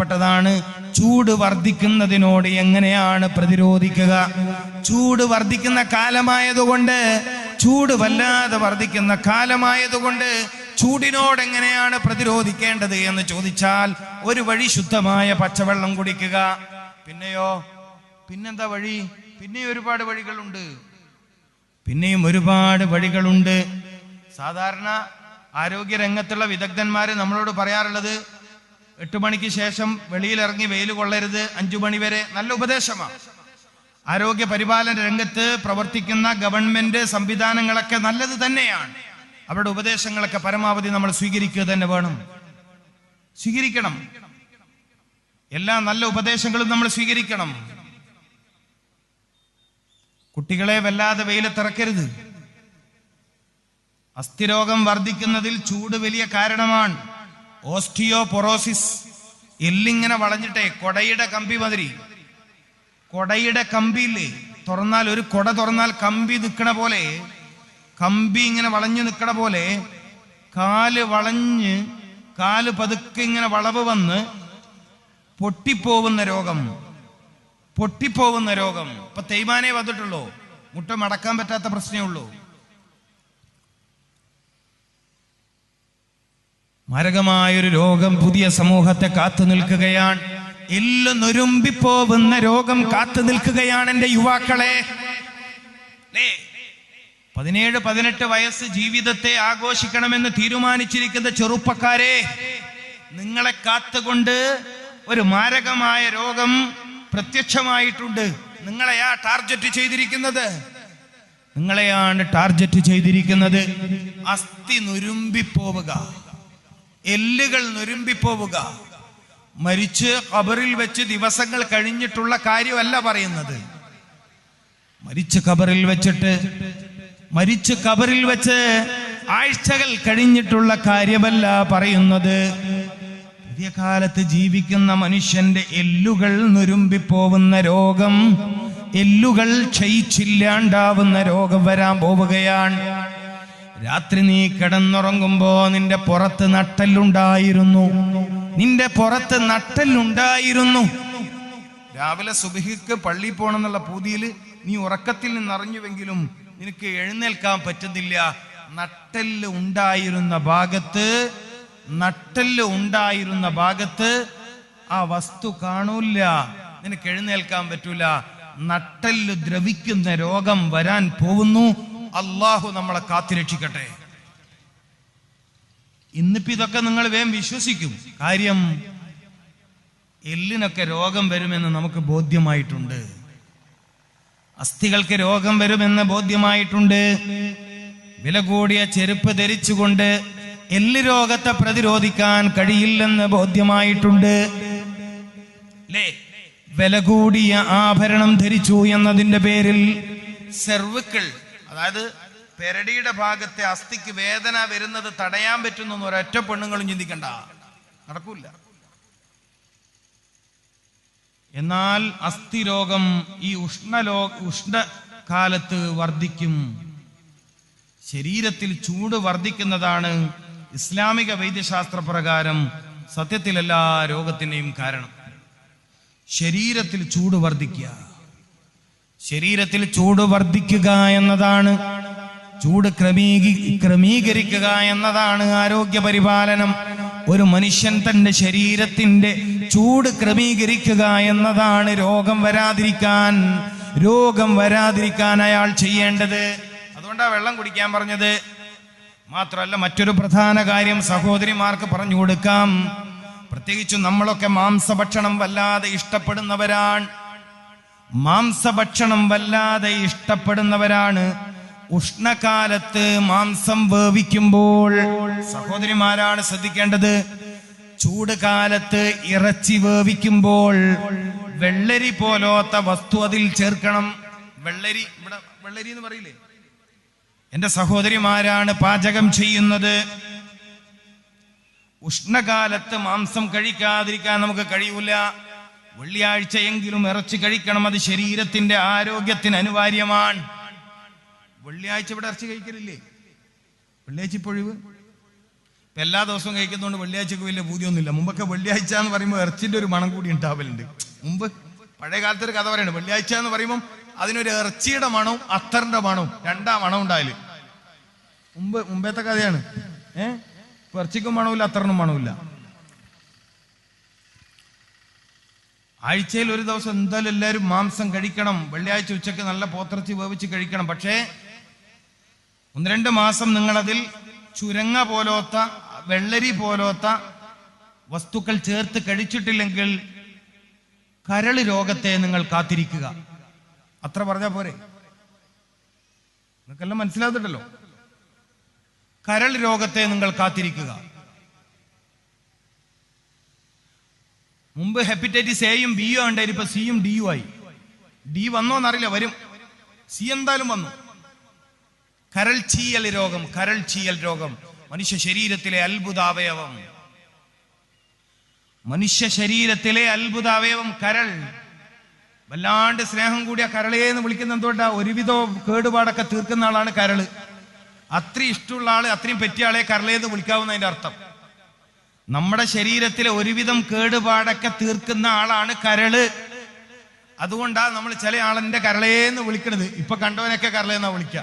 പ്രധാനപ്പെട്ടതാണ് ചൂട് വർദ്ധിക്കുന്നതിനോട് എങ്ങനെയാണ് പ്രതിരോധിക്കുക? ചൂട് വർദ്ധിക്കുന്ന കാലമായതുകൊണ്ട് ചൂട് വല്ലാതെ വർദ്ധിക്കുന്ന കാലമായതുകൊണ്ട് ചൂടിനോട് എങ്ങനെയാണ് പ്രതിരോധിക്കേണ്ടത് എന്ന് ചോദിച്ചാൽ ഒരു വഴി ശുദ്ധമായ പച്ചവെള്ളം കുടിക്കുക. പിന്നെയോ? പിന്നെന്താ വഴി? പിന്നെയും ഒരുപാട് വഴികളുണ്ട്. പിന്നെയും ഒരുപാട് വഴികളുണ്ട്. സാധാരണ ആരോഗ്യ രംഗത്തുള്ള വിദഗ്ധന്മാര് നമ്മളോട് പറയാറുള്ളത് എട്ട് മണിക്ക് ശേഷം വെളിയിലിറങ്ങി വെയിൽ കൊള്ളരുത്. അഞ്ചു മണി വരെ നല്ല ഉപദേശമാണ്. ആരോഗ്യ പരിപാലന രംഗത്ത് പ്രവർത്തിക്കുന്ന ഗവൺമെന്റ് സംവിധാനങ്ങളൊക്കെ നല്ലത് തന്നെയാണ്. അവരുടെ ഉപദേശങ്ങളൊക്കെ പരമാവധി നമ്മൾ സ്വീകരിക്കുക തന്നെ വേണം. സ്വീകരിക്കണം. എല്ലാ നല്ല ഉപദേശങ്ങളും നമ്മൾ സ്വീകരിക്കണം. കുട്ടികളെ വല്ലാതെ വെയിലത്തിറക്കരുത് അസ്ഥിരോഗം വർദ്ധിക്കുന്നതിൽ ചൂട് വലിയ കാരണമാണ്. ഓസ്റ്റിയോപൊറോസിസ്. എല്ലിങ്ങനെ വളഞ്ഞിട്ടെ കൊടയുടെ കമ്പി മാതിരി. കൊടയുടെ കമ്പിയില്ലേ തുറന്നാൽ ഒരു കൊട തുറന്നാൽ കമ്പി നിൽക്കണ പോലെ കമ്പി ഇങ്ങനെ വളഞ്ഞു നിൽക്കണ പോലെ കാൽ വളഞ്ഞ് കാൽ പതുക്കെ ഇങ്ങനെ വളവ് വന്ന് പൊട്ടിപ്പോകുന്ന രോഗം. പൊട്ടിപ്പോകുന്ന രോഗം. ഇപ്പൊ തേയ്മാനേ വന്നിട്ടുള്ളൂ. മുട്ട മടക്കാൻ പറ്റാത്ത പ്രശ്നമേ ഉള്ളൂ. മാരകമായൊരു രോഗം പുതിയ സമൂഹത്തെ കാത്തു നിൽക്കുകയാണ്. എല്ലാം നൊരുമ്പിപ്പോവുന്ന രോഗം കാത്തു നിൽക്കുകയാണ് എന്റെ യുവാക്കളെ? പതിനേഴ് പതിനെട്ട് വയസ്സ് ജീവിതത്തെ ആഘോഷിക്കണമെന്ന് തീരുമാനിച്ചിരിക്കുന്ന ചെറുപ്പക്കാരെ നിങ്ങളെ കാത്തുകൊണ്ട് ഒരു മാരകമായ രോഗം പ്രത്യക്ഷമായിട്ടുണ്ട്. നിങ്ങളെയാ ടാർഗറ്റ് ചെയ്തിരിക്കുന്നത്? നിങ്ങളെയാണ് ടാർഗറ്റ് ചെയ്തിരിക്കുന്നത്. അസ്ഥി നുരുമ്പിപ്പോവുക എല്ലുകൾ നുരുമ്പിപ്പോവുക മരിച്ച് ഖബറിൽ വെച്ച് ദിവസങ്ങൾ കഴിഞ്ഞിട്ടുള്ള കാര്യമല്ല പറയുന്നത്. മരിച്ച് ഖബറിൽ വെച്ചിട്ട് മരിച്ച് ഖബറിൽ വെച്ച് ആഴ്ചകൾ കഴിഞ്ഞിട്ടുള്ള കാര്യമല്ല പറയുന്നത്. പുതിയ കാലത്ത് ജീവിക്കുന്ന മനുഷ്യന്റെ എല്ലുകൾ നുരുമ്പിപ്പോവുന്ന രോഗം എല്ലുകൾ ക്ഷയിച്ചില്ലാണ്ടാവുന്ന രോഗം വരാൻ പോവുകയാണ്. രാത്രി നീ കിടന്നുറങ്ങുമ്പോ നിന്റെ പുറത്ത് നട്ടല്ലുണ്ടായിരുന്നു. നിന്റെ പുറത്ത് നട്ടല്ലുണ്ടായിരുന്നു. രാവിലെ സുബഹിക്ക് പള്ളി പോണെന്നുള്ള പൂതിയിൽ നീ ഉറക്കത്തിൽ നിന്നറിഞ്ഞുവെങ്കിലും നിനക്ക് എഴുന്നേൽക്കാൻ പറ്റുന്നില്ല. നട്ടൽ ഉണ്ടായിരുന്ന ഭാഗത്ത് നട്ടൽ ഉണ്ടായിരുന്ന ഭാഗത്ത് ആ വസ്തു കാണൂല നിനക്ക് എഴുന്നേൽക്കാൻ പറ്റൂല. നട്ടൽ ദ്രവിക്കുന്ന രോഗം വരാൻ പോകുന്നു. അള്ളാഹു നമ്മളെ കാത്തിരക്ഷിക്കട്ടെ ഇന്നിപ്പോ ഇതൊക്കെ നിങ്ങൾ വേം വിശ്വസിക്കും. കാര്യം എല്ലിനൊക്കെ രോഗം വരുമെന്ന് നമുക്ക് ബോധ്യമായിട്ടുണ്ട്. അസ്ഥികൾക്ക് രോഗം വരുമെന്ന് ബോധ്യമായിട്ടുണ്ട്. വില കൂടിയ ചെരുപ്പ് ധരിച്ചുകൊണ്ട് എല്ല് രോഗത്തെ പ്രതിരോധിക്കാൻ കഴിയില്ലെന്ന് ബോധ്യമായിട്ടുണ്ട്. വില കൂടിയ ആഭരണം ധരിച്ചു എന്നതിന്റെ പേരിൽ സെർവിക്കിൾ അതായത് പെരടിയുടെ ഭാഗത്തെ അസ്ഥിക്ക് വേദന വരുന്നത് തടയാൻ പറ്റുന്ന ഒരൊറ്റ പെണ്ണുങ്ങളും ചിന്തിക്കണ്ട. നടക്കൂല. എന്നാൽ അസ്ഥിരോഗം ഈ ഉഷ്ണലോ ഉഷ്ണകാലത്ത് വർദ്ധിക്കും. ശരീരത്തിൽ ചൂട് വർദ്ധിക്കുന്നതാണ് ഇസ്ലാമിക വൈദ്യശാസ്ത്ര പ്രകാരം സത്യത്തിൽ എല്ലാ രോഗത്തിന്റെയും കാരണം. ശരീരത്തിൽ ചൂട് വർദ്ധിക്കുക. ശരീരത്തിൽ ചൂട് വർദ്ധിക്കുക എന്നതാണ്. ചൂട് ക്രമീകി ക്രമീകരിക്കുക എന്നതാണ് ആരോഗ്യ പരിപാലനം. ഒരു മനുഷ്യൻ തന്റെ ശരീരത്തിന്റെ ചൂട് ക്രമീകരിക്കുക എന്നതാണ് രോഗം വരാതിരിക്കാൻ രോഗം വരാതിരിക്കാൻ അയാൾ ചെയ്യേണ്ടത്. അതുകൊണ്ടാണ് വെള്ളം കുടിക്കാൻ പറഞ്ഞത്. മാത്രമല്ല മറ്റൊരു പ്രധാന കാര്യം സഹോദരിമാർക്ക് പറഞ്ഞു കൊടുക്കാം. പ്രത്യേകിച്ചും നമ്മളൊക്കെ മാംസഭക്ഷണം വല്ലാതെ ഇഷ്ടപ്പെടുന്നവരാണ്. മാംസഭക്ഷണം വല്ലാതെ ഇഷ്ടപ്പെടുന്നവരാണ്. ഉഷ്ണകാലത്ത് മാംസം വേവിക്കുമ്പോൾ സഹോദരിമാരാണ് ശ്രദ്ധിക്കേണ്ടത്. ചൂട് കാലത്ത് ഇറച്ചി വേവിക്കുമ്പോൾ വെള്ളരി പോലോത്ത വസ്തു അതിൽ ചേർക്കണം. വെള്ളരി ഇവിടെ വെള്ളരി എന്ന് പറയില്ലേ? എന്റെ സഹോദരിമാരാണ് പാചകം ചെയ്യുന്നത്. ഉഷ്ണകാലത്ത് മാംസം കഴിക്കാതിരിക്കാൻ നമുക്ക് കഴിയൂല. വെള്ളിയാഴ്ചയെങ്കിലും ഇറച്ചി കഴിക്കണം അത് ശരീരത്തിന്റെ ആരോഗ്യത്തിന് അനിവാര്യമാണ്. വെള്ളിയാഴ്ച ഇവിടെ ഇറച്ചി കഴിക്കലില്ലേ? വെള്ളിയാഴ്ച ഇപ്പൊഴിവ്? ഇപ്പൊ എല്ലാ ദിവസവും കഴിക്കുന്നതുകൊണ്ട് വെള്ളിയാഴ്ചക്ക് വലിയ പൂതിയൊന്നുമില്ല. മുമ്പൊക്കെ വെള്ളിയാഴ്ച എന്ന് പറയുമ്പോൾ ഇറച്ചിന്റെ ഒരു മണം കൂടി ഉണ്ടാവലുണ്ട്. മുമ്പ് പഴയ കാലത്ത് ഒരു കഥ പറയുന്നത് വെള്ളിയാഴ്ച എന്ന് പറയുമ്പോൾ അതിനൊരു ഇറച്ചിയുടെ മണവും അത്തറിന്റെ മണവും രണ്ടാ മണം ഉണ്ടായാൽ മുമ്പ് മുമ്പത്തെ കഥയാണ്. ഏഹ് ഇറച്ചിക്കും മണമില്ല അത്തറിനും മണമില്ല ആഴ്ചയിൽ ഒരു ദിവസം എന്തായാലും എല്ലാവരും മാംസം കഴിക്കണം. വെള്ളിയാഴ്ച ഉച്ചയ്ക്ക് നല്ല പോത്തിറച്ചി വേവിച്ച് കഴിക്കണം. പക്ഷേ ഒന്ന് രണ്ട് മാസം നിങ്ങളതിൽ ചുരങ്ങ പോലോത്ത വെള്ളരി പോലോത്ത വസ്തുക്കൾ ചേർത്ത് കഴിച്ചിട്ടില്ലെങ്കിൽ കരൾ രോഗത്തെ നിങ്ങൾ കാത്തിരിക്കുക. അത്ര പറഞ്ഞാൽ പോരെ? നിങ്ങൾക്കെല്ലാം മനസ്സിലാകുന്നുണ്ടല്ലോ കരൾ രോഗത്തെ നിങ്ങൾ കാത്തിരിക്കുക. മുമ്പ് ഹെപ്പറ്റൈറ്റിസ് എയും ബിയും ഉണ്ടായിരുന്നു ഇപ്പൊ സിയും ഡിയും ആയി. ഡി വന്നോന്നറിയില്ല വരും. സി എന്തായാലും വന്നു. കരൾ ചീയൽ രോഗം കരൾ ചീയൽ രോഗം. മനുഷ്യ ശരീരത്തിലെ അത്ഭുതാവയവം. മനുഷ്യ ശരീരത്തിലെ അത്ഭുതാവയവം കരൾ. വല്ലാണ്ട് സ്നേഹം കൂടിയ കരളേ എന്ന് വിളിക്കുന്ന എന്തുകൊണ്ടാ? ഒരുവിധോ കേടുപാടൊക്കെ തീർക്കുന്ന ആളാണ് കരൾ. അത്രയും ഇഷ്ടമുള്ള ആൾ അത്രയും പറ്റിയ ആളെ കരളേ എന്ന് വിളിക്കാവുന്നതിന്റെ അർത്ഥം. നമ്മുടെ ശരീരത്തിലെ ഒരുവിധം കേടുപാടൊക്കെ തീർക്കുന്ന ആളാണ് കരൾ. അതുകൊണ്ടാ നമ്മൾ ചില ആളിന്റെ കരളേന്ന് വിളിക്കണത്. ഇപ്പൊ കണ്ടവനൊക്കെ കരളേന്നാ വിളിക്കുക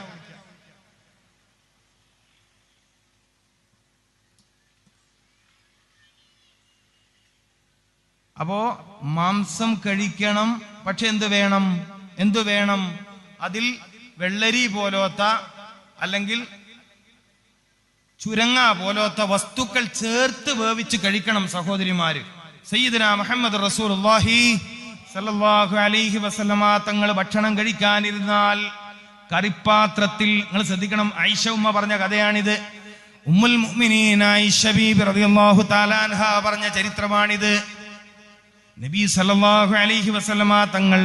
അപ്പോ മാംസം കഴിക്കണം പക്ഷെ എന്ത് വേണം? എന്തു വേണം? അതിൽ വെള്ളരി പോലോത്ത അല്ലെങ്കിൽ ചുരങ്ങ പോലത്തെ വസ്തുക്കൾ ചേർത്ത് വേവിച്ച് കഴിക്കണം സഹോദരിമാര്. സയ്യിദന മുഹമ്മദ് റസൂലുള്ളാഹി സല്ലല്ലാഹു അലൈഹി വസല്ലമ തങ്ങൾ ഭക്ഷണം കഴിക്കാനിരുന്നാൽ കറിപ്പാത്രത്തിൽ നിങ്ങൾ ശ്രദ്ധിക്കണം ഐഷ ഉമ്മ പറഞ്ഞ കഥയാണിത്. ഉമ്മുൽ മുഅ്മിനീൻ അൻഹ പറഞ്ഞ ചരിത്രമാണിത്. നബി സല്ലല്ലാഹു അലൈഹി വസല്ലമ തങ്ങൾ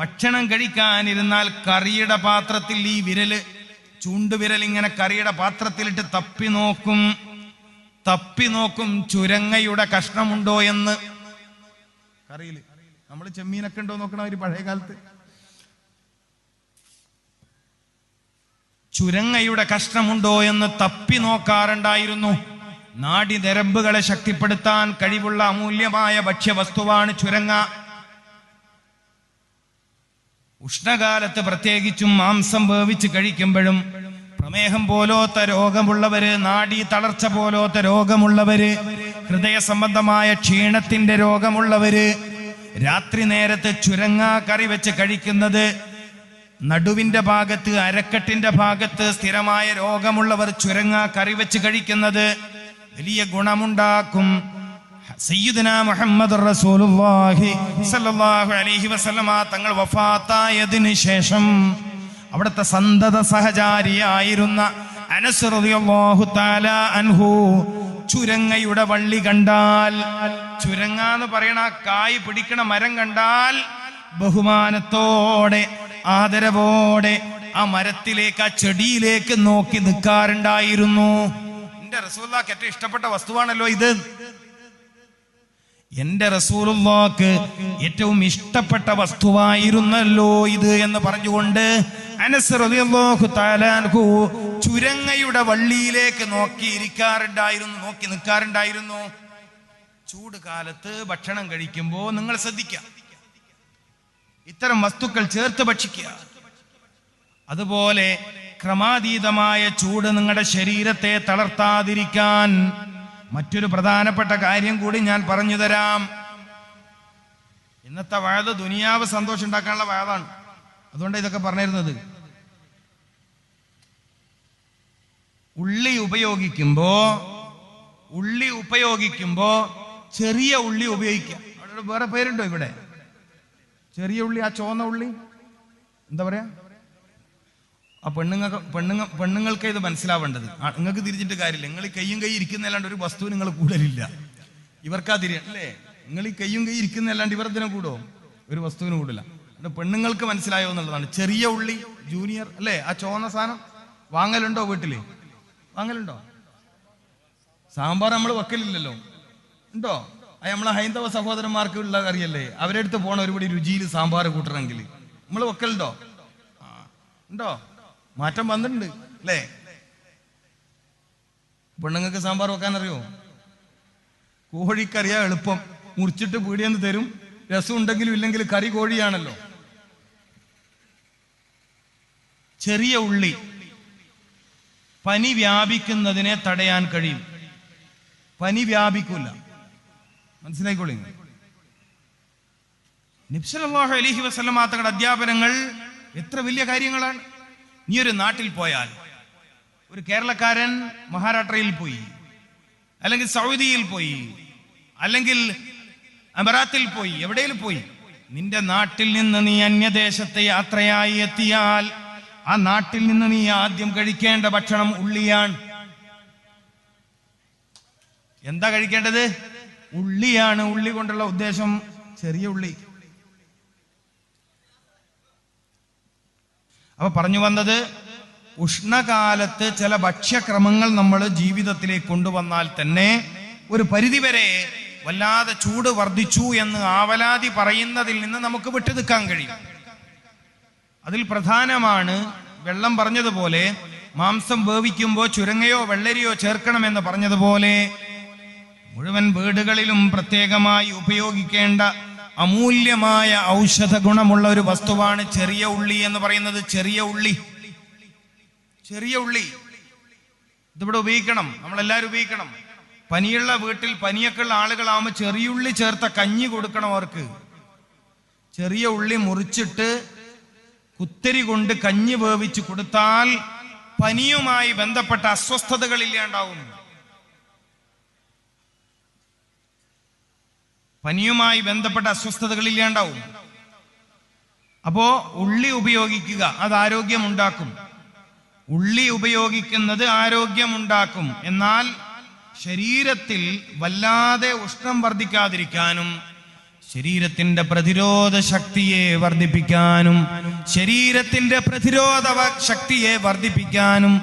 ഭക്ഷണം കഴിക്കാനിരുന്നാൽ കറിയുടെ പാത്രത്തിൽ ഈ വിരൽ ചൂണ്ടുവിരൽ ഇങ്ങനെ കറിയുടെ പാത്രത്തിലിട്ട് തപ്പി നോക്കും. തപ്പി നോക്കും ചുരങ്ങയുടെ കഷ്ണമുണ്ടോ എന്ന്. കറിയിൽ. നമ്മൾ ചെമ്മീനൊക്കെ ഉണ്ടോ നോക്കണ ഒരു പഴയ കാലത്ത്. ചുരങ്ങയുടെ കഷ്ണമുണ്ടോ എന്ന് തപ്പി നോക്കാറുണ്ടായിരുന്നു. നാടി നരമ്പുകളെ ശക്തിപ്പെടുത്താൻ കഴിവുള്ള അമൂല്യമായ ഭക്ഷ്യവസ്തുവാണ് ചുരങ്ങ. ഉഷ്ണകാലത്ത് പ്രത്യേകിച്ചും മാംസം വേവിച്ച് കഴിക്കുമ്പോഴും പ്രമേഹം പോലോത്ത രോഗമുള്ളവര് നാഡീ തളർച്ച പോലോത്ത രോഗമുള്ളവര് ഹൃദയ സംബന്ധമായ ക്ഷീണത്തിന്റെ രോഗമുള്ളവര് രാത്രി നേരത്ത് ചുരങ്ങാ കറി വെച്ച് കഴിക്കുന്നത് നടുവിന്റെ ഭാഗത്ത് അരക്കെട്ടിന്റെ ഭാഗത്ത് സ്ഥിരമായ രോഗമുള്ളവർ ചുരങ്ങാ കറി വെച്ച് കഴിക്കുന്നത് വലിയ ഗുണമുണ്ടാക്കും. റസൂലുള്ളാഹി അലൈഹി വസല്ലമ തങ്ങൾ വഫാത്തായതിന് ശേഷം അവിടുത്തെ സന്തത സഹചാരിയായിരുന്ന അനസ് റളിയല്ലാഹു തആല അൻഹു ചുരങ്ങയുടെ വള്ളി കണ്ടാൽ ചുരങ്ങ എന്ന് പറയണ കായ് പിടിക്കണ മരം കണ്ടാൽ ബഹുമാനത്തോടെ ആദരവോടെ ആ മരത്തിലേക്ക് ആ ചെടിയിലേക്ക് നോക്കി നിൽക്കാറുണ്ടായിരുന്നു. എന്റെ റസൂല്ലാക്ക് ഏറ്റവും ഇഷ്ടപ്പെട്ട വസ്തുവാണല്ലോ ഇത്. എന്റെ റസൂലുള്ളാക്ക് ഏറ്റവും ഇഷ്ടപ്പെട്ട വസ്തുവായിരുന്നല്ലോ ഇത് എന്ന് പറഞ്ഞുകൊണ്ട് അനസ് റളിയല്ലാഹു ചുരങ്ങയുടെ വള്ളിയിലേക്ക് നോക്കിയിരിക്കാറുണ്ടായിരുന്നു നോക്കി നിൽക്കാറുണ്ടായിരുന്നു. ചൂട് കാലത്ത് ഭക്ഷണം കഴിക്കുമ്പോൾ നിങ്ങൾ ശ്രദ്ധിക്കുക ഇത്തരം വസ്തുക്കൾ ചേർത്ത് ഭക്ഷിക്കുക അതുപോലെ ക്രമാതീതമായ ചൂട് നിങ്ങളുടെ ശരീരത്തെ തളർത്താതിരിക്കാൻ മറ്റൊരു പ്രധാനപ്പെട്ട കാര്യം കൂടി ഞാൻ പറഞ്ഞു തരാം. ഇന്നത്തെ വയത് ദുനിയാവ് സന്തോഷം ഉണ്ടാക്കാനുള്ള വയതാണ്. അതുകൊണ്ട് ഇതൊക്കെ പറഞ്ഞിരുന്നത്. ഉള്ളി ഉപയോഗിക്കുമ്പോ ഉള്ളി ഉപയോഗിക്കുമ്പോ ചെറിയ ഉള്ളി ഉപയോഗിക്കാം. അവിടെ വേറെ പേരുണ്ടോ ഇവിടെ? ചെറിയ ഉള്ളി ആ ചുവന്ന ഉള്ളി? എന്താ പറയാ? ആ പെണ്ണുങ്ങൾക്ക് പെണ്ണുങ്ങ പെണ്ണുങ്ങൾക്ക് ഇത് മനസ്സിലാവേണ്ടത്. നിങ്ങൾക്ക് തിരിഞ്ഞിട്ട് കാര്യമില്ല. നിങ്ങൾ ഈ കയ്യും കൈ ഇരിക്കുന്നല്ലാണ്ട് ഒരു വസ്തു നിങ്ങൾ കൂടലില്ല. ഇവർക്കാ തിരി അല്ലേ? നിങ്ങൾ ഈ കയ്യും കൈ ഇരിക്കുന്നല്ലാണ്ട് ഇവർ ഇതിനെ കൂടോ? ഒരു വസ്തുവിന് കൂടില്ല. പെണ്ണുങ്ങൾക്ക് മനസ്സിലായോ എന്നുള്ളതാണ്. ചെറിയ ഉള്ളി ജൂനിയർ അല്ലേ? ആ ചോന്ന സാധനം വാങ്ങലുണ്ടോ വീട്ടിൽ? വാങ്ങലുണ്ടോ? സാമ്പാർ നമ്മൾ വെക്കലില്ലല്ലോ. ഉണ്ടോ? അത് നമ്മളെ ഹൈന്ദവ സഹോദരന്മാർക്ക് ഉള്ള കറിയല്ലേ? അവരെടുത്ത് പോണ ഒരുപടി രുചിയിൽ സാമ്പാർ കൂട്ടണമെങ്കിൽ. നമ്മൾ വെക്കലുണ്ടോ? ഉണ്ടോ? മാറ്റം വന്നിട്ടുണ്ട് അല്ലേ? പെണ്ണുങ്ങൾക്ക് സാമ്പാർ വെക്കാൻ അറിയോ കോഴിക്കറിയാ എളുപ്പം. മുറിച്ചിട്ട് പീടിയെന്ന് തരും. രസം ഉണ്ടെങ്കിലും ഇല്ലെങ്കിൽ കറി കോഴിയാണല്ലോ. ചെറിയ ഉള്ളി. പനി വ്യാപിക്കുന്നതിനെ തടയാൻ കഴിയും. പനി വ്യാപിക്കൂല. മനസ്സിലായിക്കോളി? നിബ്സലാഹു അലഹി വസ്ലമാ തങ്ങളുടെ അധ്യാപനങ്ങൾ എത്ര വലിയ കാര്യങ്ങളാണ്. നീ ഒരു നാട്ടിൽ പോയാൽ ഒരു കേരളക്കാരൻ മഹാരാഷ്ട്രയിൽ പോയി അല്ലെങ്കിൽ സൗദിയിൽ പോയി അല്ലെങ്കിൽ അമറാത്തിൽ പോയി എവിടെയും പോയി? നിന്റെ നാട്ടിൽ നിന്ന് നീ അന്യദേശത്തെ യാത്രയായി എത്തിയാൽ ആ നാട്ടിൽ നിന്ന് നീ ആദ്യം കഴിക്കേണ്ട ഭക്ഷണം ഉള്ളിയാണ്. എന്താ കഴിക്കേണ്ടത്? ഉള്ളിയാണ്. ഉള്ളി കൊണ്ടുള്ള ഉദ്ദേശം ചെറിയ ഉള്ളി. അപ്പൊ പറഞ്ഞു വന്നത് ഉഷ്ണകാലത്ത് ചില ഭക്ഷ്യക്രമങ്ങൾ നമ്മൾ ജീവിതത്തിലേക്ക് കൊണ്ടുവന്നാൽ തന്നെ ഒരു പരിധിവരെ വല്ലാതെ ചൂട് വർദ്ധിച്ചു എന്ന് ആവലാതി പറയുന്നതിൽ നിന്ന് നമുക്ക് വിട്ടു നിൽക്കാൻ കഴിയും. അതിൽ പ്രധാനമാണ് വെള്ളം പറഞ്ഞതുപോലെ മാംസം വേവിക്കുമ്പോൾ ചുരങ്ങയോ വെള്ളരിയോ ചേർക്കണമെന്ന് പറഞ്ഞതുപോലെ മുഴുവൻ വീടുകളിലും പ്രത്യേകമായി ഉപയോഗിക്കേണ്ട അമൂല്യമായ ഔഷധ ഗുണമുള്ള ഒരു വസ്തുവാണ് ചെറിയ ഉള്ളി എന്ന് പറയുന്നത് ചെറിയ ഉള്ളി. ചെറിയ ഉള്ളി. ഇതിവിടെ ഉപയോഗിക്കണം. നമ്മളെല്ലാവരും ഉപയോഗിക്കണം. പനിയുള്ള വീട്ടിൽ പനിയൊക്കെ ഉള്ള ആളുകളാവുമ്പോൾ ചെറിയ ഉള്ളി ചേർത്ത കഞ്ഞി കൊടുക്കണം അവർക്ക്. ചെറിയ ഉള്ളി മുറിച്ചിട്ട് കുത്തരി കൊണ്ട് കഞ്ഞി വേവിച്ച് കൊടുത്താൽ പനിയുമായി ബന്ധപ്പെട്ട അസ്വസ്ഥതകൾ പനിയുമായി ബന്ധപ്പെട്ട അസ്വസ്ഥതകൾ ഇല്ലാണ്ടാവും. അപ്പോ ഉള്ളി ഉപയോഗിക്കുക അത് ആരോഗ്യമുണ്ടാക്കും. ഉള്ളി ഉപയോഗിക്കുന്നത് ആരോഗ്യമുണ്ടാക്കും. എന്നാൽ ശരീരത്തിൽ വല്ലാതെ ഉഷ്ണം വർദ്ധിക്കാതിരിക്കാനും ശരീരത്തിന്റെ പ്രതിരോധ ശക്തിയെ വർദ്ധിപ്പിക്കാനും ശരീരത്തിന്റെ പ്രതിരോധ ശക്തിയെ വർദ്ധിപ്പിക്കാനും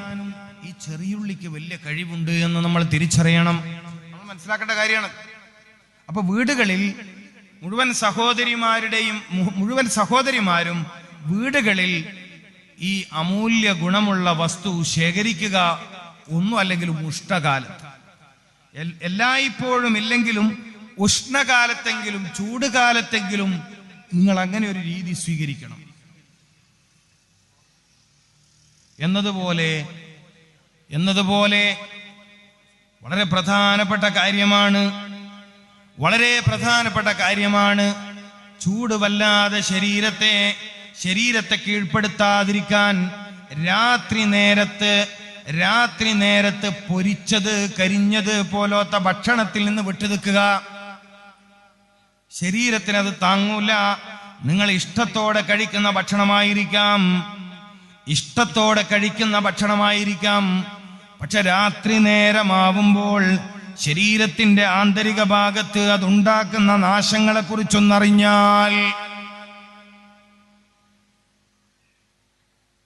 ഈ ചെറിയുള്ളിക്ക് വലിയ കഴിവുണ്ട് എന്ന് നമ്മൾ തിരിച്ചറിയണം. നമ്മൾ മനസ്സിലാക്കേണ്ട കാര്യമാണ്. അപ്പൊ വീടുകളിൽ മുഴുവൻ സഹോദരിമാരുടെയും മുഴുവൻ സഹോദരിമാരും വീടുകളിൽ ഈ അമൂല്യ ഗുണമുള്ള വസ്തു ശേഖരിക്കുക ഒന്നും അല്ലെങ്കിൽ ഉഷ്ണകാലത്ത്. എല്ലായ്പ്പോഴും ഇല്ലെങ്കിലും ഉഷ്ണകാലത്തെങ്കിലും ചൂടുകാലത്തെങ്കിലും നിങ്ങൾ അങ്ങനെ ഒരു രീതി സ്വീകരിക്കണം. എന്നതുപോലെ എന്നതുപോലെ വളരെ പ്രധാനപ്പെട്ട കാര്യമാണ് വളരെ പ്രധാനപ്പെട്ട കാര്യമാണ്. ചൂട് വല്ലാതെ ശരീരത്തെ ശരീരത്തെ കീഴ്പ്പെടുത്താതിരിക്കാൻ രാത്രി നേരത്ത് രാത്രി നേരത്ത് പൊരിച്ചത് കരിഞ്ഞത് പോലത്തെ ഭക്ഷണത്തിൽ നിന്ന് വിട്ടു നിൽക്കുക. ശരീരത്തിന് അത് താങ്ങൂല. നിങ്ങൾ ഇഷ്ടത്തോടെ കഴിക്കുന്ന ഭക്ഷണമായിരിക്കാം. ഇഷ്ടത്തോടെ കഴിക്കുന്ന ഭക്ഷണമായിരിക്കാം. പക്ഷെ രാത്രി നേരമാവുമ്പോൾ ശരീരത്തിന്റെ ആന്തരിക ഭാഗത്ത് അതുണ്ടാക്കുന്ന നാശങ്ങളെ കുറിച്ചൊന്നറിഞ്ഞാൽ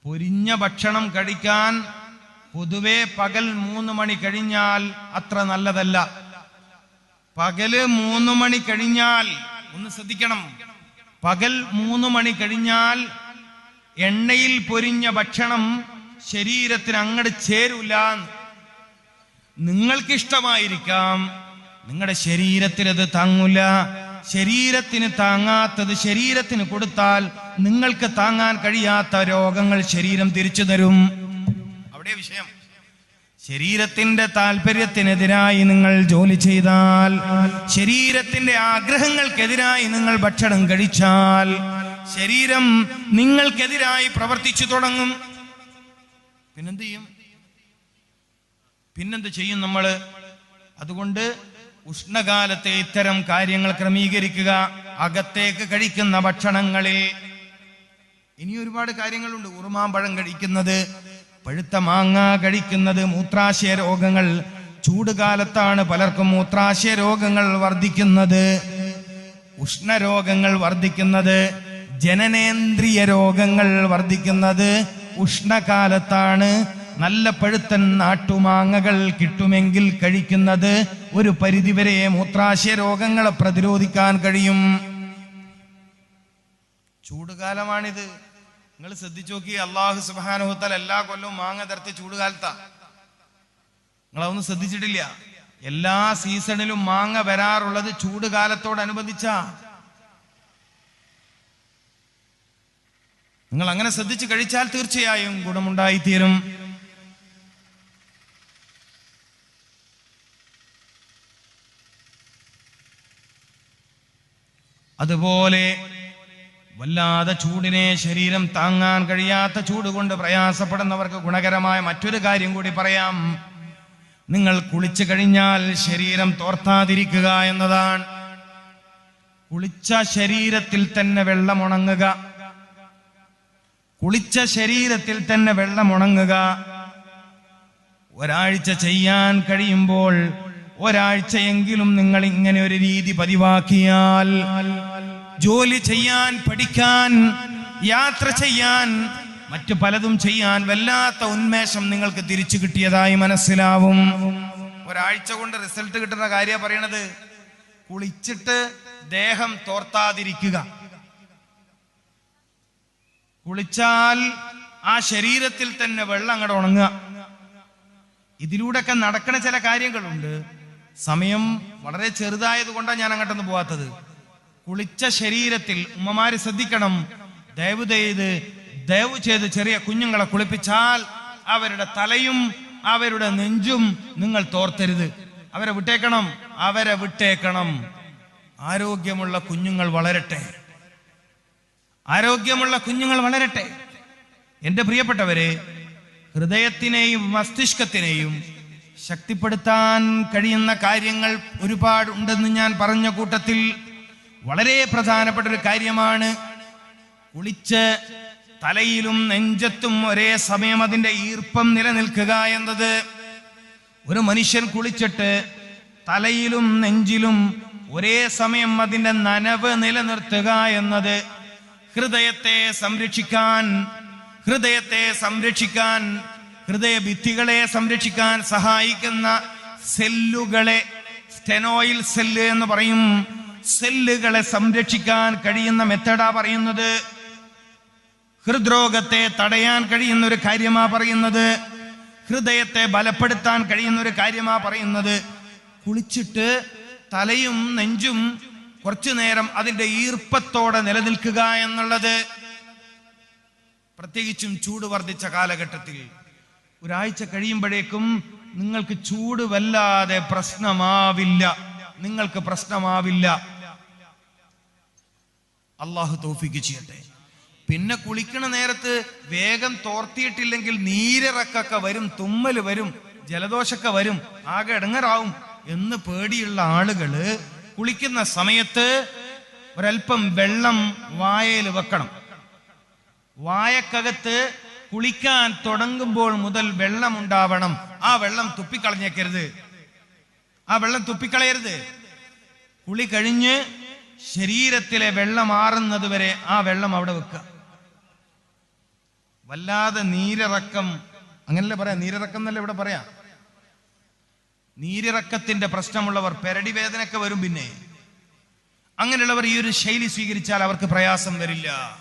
പൊരിഞ്ഞ ഭക്ഷണം കഴിക്കാൻ പൊതുവെ പകൽ മൂന്ന് മണി കഴിഞ്ഞാൽ അത്ര നല്ലതല്ല. പകൽ മൂന്ന് മണി കഴിഞ്ഞാൽ ഒന്ന് ശ്രദ്ധിക്കണം. പകൽ മൂന്ന് മണി കഴിഞ്ഞാൽ എണ്ണയിൽ പൊരിഞ്ഞ ഭക്ഷണം ശരീരത്തിന് അങ്ങോട്ട് ചേരൂല നിങ്ങൾക്കിഷ്ടമായിരിക്കാം. നിങ്ങളുടെ ശരീരത്തിൽ അത് താങ്ങൂല. ശരീരത്തിന് താങ്ങാത്തത് ശരീരത്തിന് കൊടുത്താൽ നിങ്ങൾക്ക് താങ്ങാൻ കഴിയാത്ത രോഗങ്ങൾ ശരീരം തിരിച്ചു തരും. അവിടെ വിഷയം. ശരീരത്തിന്റെ താല്പര്യത്തിനെതിരായി നിങ്ങൾ ജോലി ചെയ്താൽ ശരീരത്തിന്റെ ആഗ്രഹങ്ങൾക്കെതിരായി നിങ്ങൾ ഭക്ഷണം കഴിച്ചാൽ ശരീരം നിങ്ങൾക്കെതിരായി പ്രവർത്തിച്ചു തുടങ്ങും. പിന്നെന്ത് ചെയ്യും? പിന്നെന്ത് ചെയ്യും നമ്മൾ അതുകൊണ്ട് ഉഷ്ണകാലത്തെ ഇത്തരം കാര്യങ്ങൾ ക്രമീകരിക്കുക. അകത്തേക്ക് കഴിക്കുന്ന ഭക്ഷണങ്ങളിൽ ഇനി ഒരുപാട് കാര്യങ്ങളുണ്ട്. ഉറുമാമ്പഴം കഴിക്കുന്നത് പഴുത്ത മാങ്ങ കഴിക്കുന്നത് മൂത്രാശയ രോഗങ്ങൾ. ചൂടുകാലത്താണ് പലർക്കും മൂത്രാശയ രോഗങ്ങൾ വർദ്ധിക്കുന്നത്. ഉഷ്ണരോഗങ്ങൾ വർദ്ധിക്കുന്നത് ജനനേന്ദ്രിയ രോഗങ്ങൾ വർദ്ധിക്കുന്നത് ഉഷ്ണകാലത്താണ്. നല്ല പഴുത്തൻ നാട്ടുമാങ്ങകൾ കിട്ടുമെങ്കിൽ കഴിക്കുന്നത് ഒരു പരിധിവരെ മൂത്രാശയ രോഗങ്ങളെ പ്രതിരോധിക്കാൻ കഴിയും. ചൂടുകാലമാണിത്. നിങ്ങൾ ശ്രദ്ധിച്ചു നോക്കി അള്ളാഹു സുബാനുഹത്തൽ എല്ലാ കൊല്ലവും മാങ്ങ തരത്തി ചൂടുകാലത്താ. നിങ്ങളതൊന്നും ശ്രദ്ധിച്ചിട്ടില്ല. എല്ലാ സീസണിലും മാങ്ങ വരാറുള്ളത് ചൂട് കാലത്തോടനുബന്ധിച്ചാ നിങ്ങൾ അങ്ങനെ ശ്രദ്ധിച്ച് കഴിച്ചാൽ തീർച്ചയായും ഗുണമുണ്ടായിത്തീരും. അതുപോലെ വല്ലാതെ ചൂടിനെ ശരീരം താങ്ങാൻ കഴിയാത്ത ചൂട് കൊണ്ട് പ്രയാസപ്പെടുന്നവർക്ക് ഗുണകരമായ മറ്റൊരു കാര്യം കൂടി പറയാം. നിങ്ങൾ കുളിച്ചു കഴിഞ്ഞാൽ ശരീരം തോർത്താതിരിക്കുക എന്നതാണ്. കുളിച്ച ശരീരത്തിൽ തന്നെ വെള്ളം ഉണങ്ങുക കുളിച്ച ശരീരത്തിൽ തന്നെ വെള്ളം ഉണങ്ങുക ഒരാഴ്ച ചെയ്യാൻ കഴിയുമ്പോൾ ഒരാഴ്ചയെങ്കിലും നിങ്ങൾ ഇങ്ങനെ ഒരു രീതി പതിവാക്കിയാൽ ജോലി ചെയ്യാൻ പഠിക്കാൻ യാത്ര ചെയ്യാൻ മറ്റു പലതും ചെയ്യാൻ വല്ലാത്ത ഉന്മേഷം നിങ്ങൾക്ക് തിരിച്ചു കിട്ടിയതായി മനസ്സിലാവും. ഒരാഴ്ച കൊണ്ട് റിസൾട്ട് കിട്ടുന്ന കാര്യ പറയണത്. കുളിച്ചിട്ട് ദേഹം തോർത്താതിരിക്കുക. കുളിച്ചാൽ ആ ശരീരത്തിൽ തന്നെ വെള്ളം അങ്ങോട്ട് ഉണങ്ങുക. ഇതിലൂടെയൊക്കെ നടക്കുന്ന ചില കാര്യങ്ങളുണ്ട്. സമയം വളരെ ചെറുതായത് കൊണ്ടാണ് ഞാൻ അങ്ങോട്ടൊന്ന് പോവാത്തത്. കുളിച്ച ശരീരത്തിൽ ഉമ്മമാര് ശ്രദ്ധിക്കണം. ദയവ് ചെയ്ത് ദയവ് ചെയ്ത് ചെറിയ കുഞ്ഞുങ്ങളെ കുളിപ്പിച്ചാൽ അവരുടെ തലയും അവരുടെ നെഞ്ചും നിങ്ങൾ തോർത്തരുത്. അവരെ വിട്ടേക്കണം അവരെ വിട്ടേക്കണം. ആരോഗ്യമുള്ള കുഞ്ഞുങ്ങൾ വളരട്ടെ. ആരോഗ്യമുള്ള കുഞ്ഞുങ്ങൾ വളരട്ടെ. എന്റെ പ്രിയപ്പെട്ടവരെ ഹൃദയത്തിനെയും മസ്തിഷ്കത്തിനെയും ശക്തിപ്പെടുത്താൻ കഴിയുന്ന കാര്യങ്ങൾ ഒരുപാട് ഉണ്ടെന്ന് ഞാൻ പറഞ്ഞ കൂട്ടത്തിൽ വളരെ പ്രധാനപ്പെട്ട ഒരു കാര്യമാണ് കുളിച്ച് തലയിലും നെഞ്ചത്തും ഒരേ സമയം അതിന്റെ ഈർപ്പം നിലനിൽക്കുക എന്നത്. ഒരു മനുഷ്യൻ കുളിച്ചിട്ട് തലയിലും നെഞ്ചിലും ഒരേ സമയം അതിന്റെ നനവ് നിലനിർത്തുക എന്നത് ഹൃദയത്തെ സംരക്ഷിക്കാൻ ഹൃദയത്തെ സംരക്ഷിക്കാൻ ഹൃദയഭിത്തികളെ സംരക്ഷിക്കാൻ സഹായിക്കുന്ന സെല്ലുകളെ സ്റ്റെനോയിൽ സെല്ല് എന്ന് പറയും. സെല്ലുകളെ സംരക്ഷിക്കാൻ കഴിയുന്ന മെത്തേഡാ പറയുന്നത്? ഹൃദ്രോഗത്തെ തടയാൻ കഴിയുന്ന ഒരു കാര്യമാ പറയുന്നത്. ഹൃദയത്തെ ബലപ്പെടുത്താൻ കഴിയുന്ന ഒരു കാര്യമാ പറയുന്നത്. കുളിച്ചിട്ട് തലയും നെഞ്ചും കുറച്ചു നേരം അതിന്റെ ഈർപ്പത്തോടെ നിലനിൽക്കുക എന്നുള്ളത് പ്രത്യേകിച്ചും ചൂട് വർദ്ധിച്ച കാലഘട്ടത്തിൽ ഒരാഴ്ച കഴിയുമ്പോഴേക്കും നിങ്ങൾക്ക് ചൂട് വല്ലാതെ പ്രശ്നമാവില്ല. നിങ്ങൾക്ക് പ്രശ്നമാവില്ല. അള്ളാഹു തോഫിക്ക് ചെയ്യട്ടെ. പിന്നെ കുളിക്കണ നേരത്ത് വേഗം തോർത്തിയിട്ടില്ലെങ്കിൽ നീരിറക്കൊക്കെ വരും തുമ്മൽ വരും ജലദോഷമൊക്കെ വരും ആകെ ഇടങ്ങറാവും എന്ന് പേടിയുള്ള ആളുകൾ കുളിക്കുന്ന സമയത്ത് ഒരൽപ്പം വെള്ളം വായയിൽ വെക്കണം. വായക്കകത്ത് കുളിക്കാൻ തുടങ്ങുമ്പോൾ മുതൽ വെള്ളം ഉണ്ടാവണം. ആ വെള്ളം തുപ്പിക്കളഞ്ഞേക്കരുത്. ആ വെള്ളം തുപ്പിക്കളയരുത്. കുളി കഴിഞ്ഞ് ശരീരത്തിലെ വെള്ളം മാറുന്നത് വരെ ആ വെള്ളം അവിടെ വെക്കുക. വല്ലാതെ നീരിറക്കം. അങ്ങനല്ലേ പറയാ? നീരിറക്കം എന്നല്ലേ ഇവിടെ പറയാ? നീരിറക്കത്തിന്റെ പ്രശ്നമുള്ളവർ പെരടി വേദനയൊക്കെ വരും പിന്നെ. അങ്ങനെയുള്ളവർ ഈ ഒരു ശൈലി സ്വീകരിച്ചാൽ അവർക്ക് പ്രയാസം വരില്ല.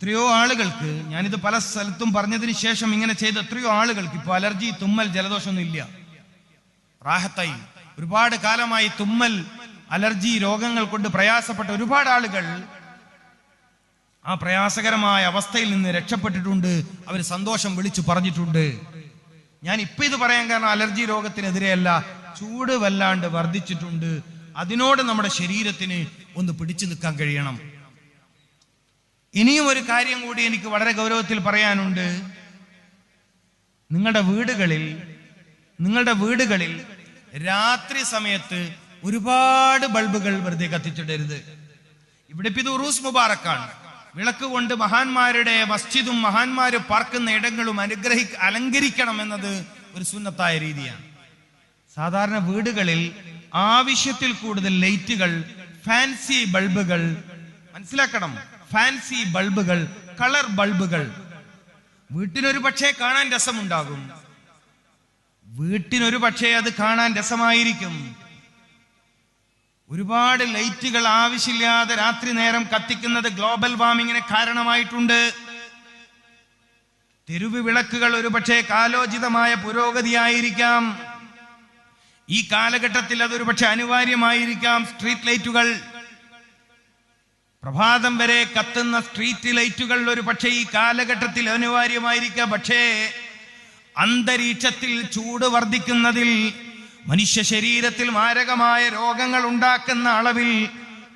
എത്രയോ ആളുകൾക്ക് ഞാനിത് പല സ്ഥലത്തും പറഞ്ഞതിന് ശേഷം ഇങ്ങനെ ചെയ്ത എത്രയോ ആളുകൾക്ക് ഇപ്പൊ അലർജി തുമ്മൽ ജലദോഷമൊന്നും ഇല്ല. റാഹത്തായി. ഒരുപാട് കാലമായി തുമ്മൽ അലർജി രോഗങ്ങൾ കൊണ്ട് പ്രയാസപ്പെട്ട ഒരുപാട് ആളുകൾ ആ പ്രയാസകരമായ അവസ്ഥയിൽ നിന്ന് രക്ഷപ്പെട്ടിട്ടുണ്ട്. അവർ സന്തോഷം വിളിച്ചു പറഞ്ഞിട്ടുണ്ട്. ഞാൻ ഇപ്പൊ ഇത് പറയാൻ കാരണം അലർജി രോഗത്തിനെതിരെയല്ല ചൂട് വല്ലാണ്ട് വർദ്ധിച്ചിട്ടുണ്ട്. അതിനോട് നമ്മുടെ ശരീരത്തിന് ഒന്ന് പിടിച്ചു നിൽക്കാൻ കഴിയണം. ഇനിയും ഒരു കാര്യം കൂടി എനിക്ക് വളരെ ഗൗരവത്തിൽ പറയാനുണ്ട്. നിങ്ങളുടെ വീടുകളിൽ നിങ്ങളുടെ വീടുകളിൽ രാത്രി സമയത്ത് ഒരുപാട് ബൾബുകൾ വെറുതെ കത്തിച്ചിടരുത്. ഇവിടെ ഇപ്പം ഇത് ഉറൂസ് മുബാറക്കാണ്. വിളക്ക് കൊണ്ട് മഹാന്മാരുടെ മസ്ജിദും മഹാന്മാര് പാർക്കുന്ന ഇടങ്ങളും അനുഗ്രഹി അലങ്കരിക്കണം എന്നത് ഒരു സുന്നത്തായ രീതിയാണ്. സാധാരണ വീടുകളിൽ ആവശ്യത്തിൽ കൂടുതൽ ലൈറ്റുകൾ ഫാൻസി ബൾബുകൾ മനസ്സിലാക്കണം. ഫാൻസി ബൾബുകൾ കളർ ബൾബുകൾ വീട്ടിനൊരു പക്ഷേ കാണാൻ രസമുണ്ടാകും. വീട്ടിനൊരു പക്ഷേ അത് കാണാൻ രസമായിരിക്കും. ഒരുപാട് ലൈറ്റുകൾ ആവശ്യമില്ലാതെ രാത്രി നേരം കത്തിക്കുന്നത് ഗ്ലോബൽ വാർമിങ്ങിന് കാരണമായിട്ടുണ്ട്. തെരുവ് വിളക്കുകൾ ഒരുപക്ഷെ കാലോചിതമായ പുരോഗതിയായിരിക്കാം. ഈ കാലഘട്ടത്തിൽ അതൊരു പക്ഷെ അനിവാര്യമായിരിക്കാം. സ്ട്രീറ്റ് ലൈറ്റുകൾ പ്രഭാതം വരെ കത്തുന്ന സ്ട്രീറ്റ് ലൈറ്റുകൾ ഒരു പക്ഷേ ഈ കാലഘട്ടത്തിൽ അനിവാര്യമായിരിക്കുക പക്ഷേ അന്തരീക്ഷത്തിൽ ചൂട് വർദ്ധിക്കുന്നതിൽ മനുഷ്യ ശരീരത്തിൽ മാരകമായ രോഗങ്ങൾ ഉണ്ടാക്കുന്ന അളവിൽ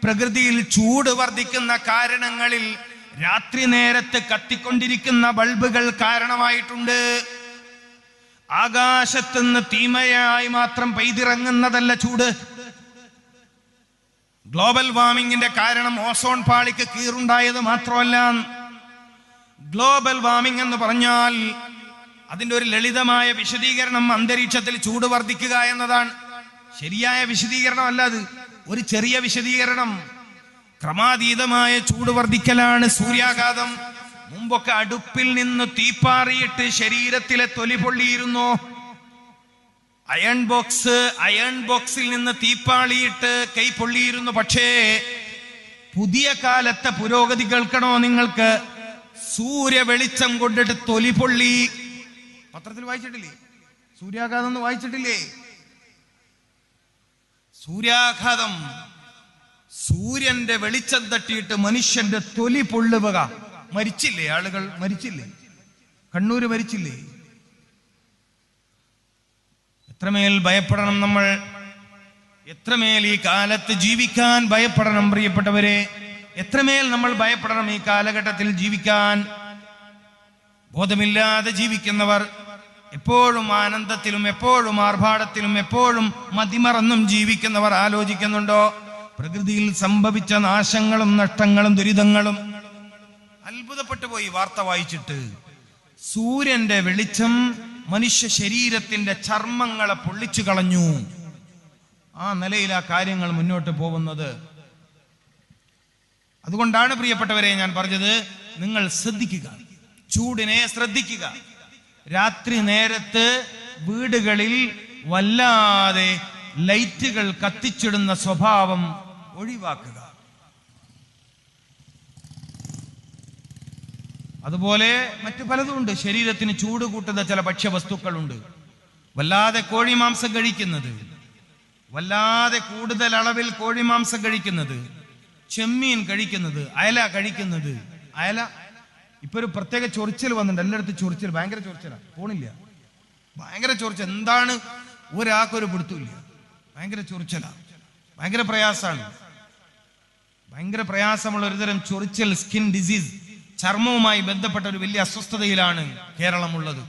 പ്രകൃതിയിൽ ചൂട് വർദ്ധിക്കുന്ന കാരണങ്ങളിൽ രാത്രി നേരത്ത് കത്തിക്കൊണ്ടിരിക്കുന്ന ബൾബുകൾ കാരണമായിട്ടുണ്ട്. ആകാശത്തുനിന്ന് തീമയായി മാത്രം പെയ്തിറങ്ങുന്നതല്ല ചൂട്. ഗ്ലോബൽ വാർമിംഗിന്റെ കാരണം ഓസോൺ പാളിക്ക് കീറുണ്ടായത് മാത്രമല്ല. ഗ്ലോബൽ വാർമിംഗ് എന്ന് പറഞ്ഞാൽ അതിന്റെ ഒരു ലളിതമായ വിശദീകരണം അന്തരീക്ഷത്തിൽ ചൂട് വർദ്ധിക്കുക എന്നതാണ്. ശരിയായ വിശദീകരണം അല്ല അത്. ഒരു ചെറിയ വിശദീകരണം. ക്രമാതീതമായ ചൂട് വർദ്ധിക്കലാണ് സൂര്യാഘാതം. മുമ്പൊക്കെ അടുപ്പിൽ നിന്ന് തീപ്പാറിയിട്ട് ശരീരത്തിലെ തൊലി പൊള്ളിയിരുന്നു? അയൺ ബോക്സ് അയൺ ബോക്സിൽ നിന്ന് തീപ്പാളിയിട്ട് കൈ പൊള്ളിയിരുന്നു. പക്ഷേ പുതിയ കാലത്തെ പുരോഗതി കേൾക്കണോ നിങ്ങൾക്ക്? സൂര്യ വെളിച്ചം കൊണ്ടിട്ട് തൊലി പൊള്ളി. പത്രത്തിൽ വായിച്ചിട്ടില്ലേ? സൂര്യാഘാതം എന്ന് വായിച്ചിട്ടില്ലേ? സൂര്യാഘാതം. സൂര്യന്റെ വെളിച്ചം തട്ടിയിട്ട് മനുഷ്യന്റെ തൊലി പൊള്ളുക. മരിച്ചില്ലേ ആളുകൾ? മരിച്ചില്ലേ? കണ്ണൂര് മരിച്ചില്ലേ? എത്രമേൽ ഭയപ്പെടണം നമ്മൾ? എത്രമേൽ ഈ കാലത്ത് ജീവിക്കാൻ ഭയപ്പെടണം പ്രിയപ്പെട്ടവരെ? എത്രമേൽ നമ്മൾ ഭയപ്പെടണം ഈ കാലഘട്ടത്തിൽ ജീവിക്കാൻ? ബോധമില്ലാതെ ജീവിക്കുന്നവർ എപ്പോഴും ആനന്ദത്തിലും എപ്പോഴും ആർഭാടത്തിലും എപ്പോഴും മതിമറന്നും ജീവിക്കുന്നവർ ആലോചിക്കുന്നുണ്ടോ? പ്രകൃതിയിൽ സംഭവിച്ച നാശങ്ങളും നഷ്ടങ്ങളും ദുരിതങ്ങളും. അത്ഭുതപ്പെട്ടു പോയി വാർത്ത വായിച്ചിട്ട്. സൂര്യന്റെ വെളിച്ചം മനുഷ്യ ശരീരത്തിന്റെ ചർമ്മങ്ങളെ പൊള്ളിച്ചു കളഞ്ഞു. ആ നിലയിൽ ആ കാര്യങ്ങൾ മുന്നോട്ട് പോകുന്നത്. അതുകൊണ്ടാണ് പ്രിയപ്പെട്ടവരെ ഞാൻ പറഞ്ഞത് നിങ്ങൾ ശ്രദ്ധിക്കുക. ചൂടിനെ ശ്രദ്ധിക്കുക. രാത്രി നേരത്ത് വീടുകളിൽ വല്ലാതെ ലൈറ്റുകൾ കത്തിച്ചിടുന്ന സ്വഭാവം ഒഴിവാക്കുക. അതുപോലെ മറ്റു പലതുമുണ്ട് ശരീരത്തിന് ചൂട് കൂട്ടുന്ന ചില ഭക്ഷ്യവസ്തുക്കളുണ്ട്. വല്ലാതെ കോഴിമാംസം കഴിക്കുന്നത് വല്ലാതെ കൂടുതൽ അളവിൽ കോഴിമാംസം കഴിക്കുന്നത് ചെമ്മീൻ കഴിക്കുന്നത് അയല കഴിക്കുന്നത് അയല ഇപ്പൊ ഒരു പ്രത്യേക ചൊറിച്ചൽ വന്നിട്ടുണ്ട്. എല്ലായിടത്തും ചൊറിച്ചൽ ഭയങ്കര ചൊറിച്ചിലാണ് പോണില്ല. ഭയങ്കര ചൊറിച്ചൽ. എന്താണ്? ഒരാൾക്കൊരു പിടുത്തില്ല ഭയങ്കര ചൊറിച്ചലാ. ഭയങ്കര പ്രയാസമാണ് ഭയങ്കര പ്രയാസമുള്ള ഒരുതരം ചൊറിച്ചൽ സ്കിൻ ഡിസീസ്. ചർമ്മവുമായി ബന്ധപ്പെട്ട ഒരു വലിയ അസ്വസ്ഥതയിലാണ് കേരളമുള്ളത്.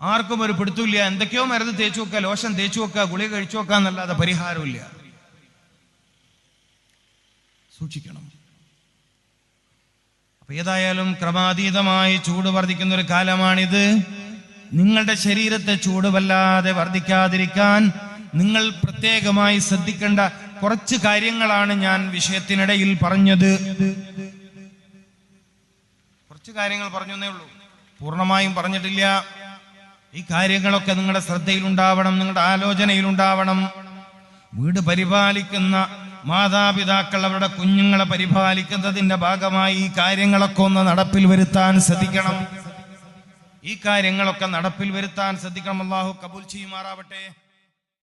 ആർക്കും ഒരു പിടുത്തില്ല എന്തൊക്കെയോ മരുന്ന് തേച്ചു വെക്കുക ലോഷൻ തേച്ചു വെക്കുക ഗുളിക കഴിച്ചു വെക്കുക എന്നല്ലാതെ പരിഹാരമില്ല സൂക്ഷിക്കണം. അപ്പൊ ഏതായാലും ക്രമാതീതമായി ചൂട് വർദ്ധിക്കുന്ന ഒരു കാലമാണിത്. നിങ്ങളുടെ ശരീരത്തെ ചൂട് വല്ലാതെ വർദ്ധിക്കാതിരിക്കാൻ നിങ്ങൾ പ്രത്യേകമായി ശ്രദ്ധിക്കേണ്ട കുറച്ച് കാര്യങ്ങളാണ് ഞാൻ വിഷയത്തിനിടയിൽ പറഞ്ഞത്. കുറച്ച് കാര്യങ്ങൾ പറഞ്ഞു ഉള്ളൂ. പൂർണമായും പറഞ്ഞിട്ടില്ല. ഈ കാര്യങ്ങളൊക്കെ നിങ്ങളുടെ ശ്രദ്ധയിലുണ്ടാവണം നിങ്ങളുടെ ആലോചനയിലുണ്ടാവണം. വീട് പരിപാലിക്കുന്ന മാതാപിതാക്കൾ അവരുടെ കുഞ്ഞുങ്ങളെ പരിപാലിക്കുന്നതിന്റെ ഭാഗമായി ഈ കാര്യങ്ങളൊക്കെ ഒന്ന് നടപ്പിൽ വരുത്താൻ ശ്രദ്ധിക്കണം. ഈ കാര്യങ്ങളൊക്കെ നടപ്പിൽ വരുത്താൻ ശ്രദ്ധിക്കണം. അള്ളാഹു കബൂൽ ചെയ്യുമാറാവട്ടെ.